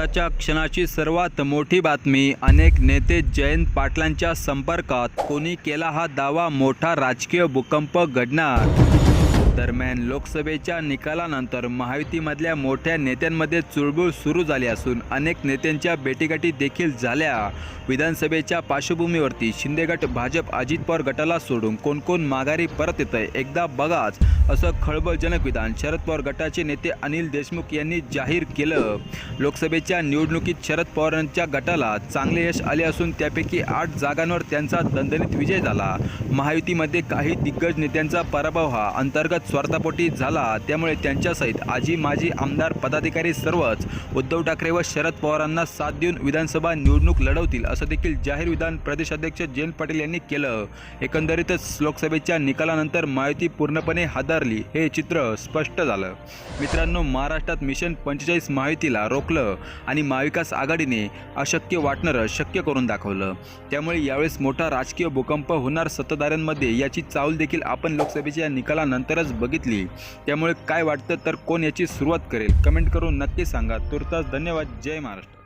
आताच्या क्षणाची सर्वात मोठी बातमी अनेक नेते जयंत पाटलांच्या संपर्कात. कोणी केला हा दावा? मोठा राजकीय भूकंप घडणार. दरम्यान लोकसभेच्या निकालानंतर महायुतीमधल्या मोठ्या नेत्यांमध्ये चुळबुळ सुरू झाली असून अनेक नेत्यांच्या भेटीगाठी देखील झाल्या. विधानसभेच्या पार्श्वभूमीवरती शिंदेगट भाजप अजित पवार गटाला सोडून कोण कोण माघारी परत येतंय आहे एकदा बघाच असं खळबळजनक विधान शरद पवार गटाचे नेते अनिल देशमुख यांनी जाहीर केलं. लोकसभेच्या निवडणुकीत शरद पवारांच्या गटाला चांगले यश आले असून त्यापैकी आठ जागांवर त्यांचा दणदणीत विजय झाला. महायुतीमध्ये काही दिग्गज नेत्यांचा पराभव हा अंतर्गत स्वार्थापोटी झाला. त्यामुळे त्यांच्यासहित आजी माजी आमदार पदाधिकारी सर्वच उद्धव ठाकरे व शरद पवारांना साथ देऊन विधानसभा निवडणूक लढवतील असं देखील जाहीर विधान प्रदेशाध्यक्ष जयंत पाटील यांनी केलं. एकंदरीतच लोकसभेच्या निकालानंतर माहिती पूर्णपणे हादरली हे चित्र स्पष्ट झालं. मित्रांनो महाराष्ट्रात मिशन पंचेचाळीस माहितीला रोखलं आणि महाविकास आघाडीने अशक्य वाटणारं शक्य करून दाखवलं. त्यामुळे यावेळेस मोठा राजकीय भूकंप होणार सत्ताधाऱ्यांमध्ये याची चावल देखील आपण लोकसभेच्या निकालानंतरच बघितली. त्यामुळे काय वाटतं तर कोण याची सुरुवात करेल? कमेंट करून नक्की सांगा. तुर्तास धन्यवाद. जय महाराष्ट्र.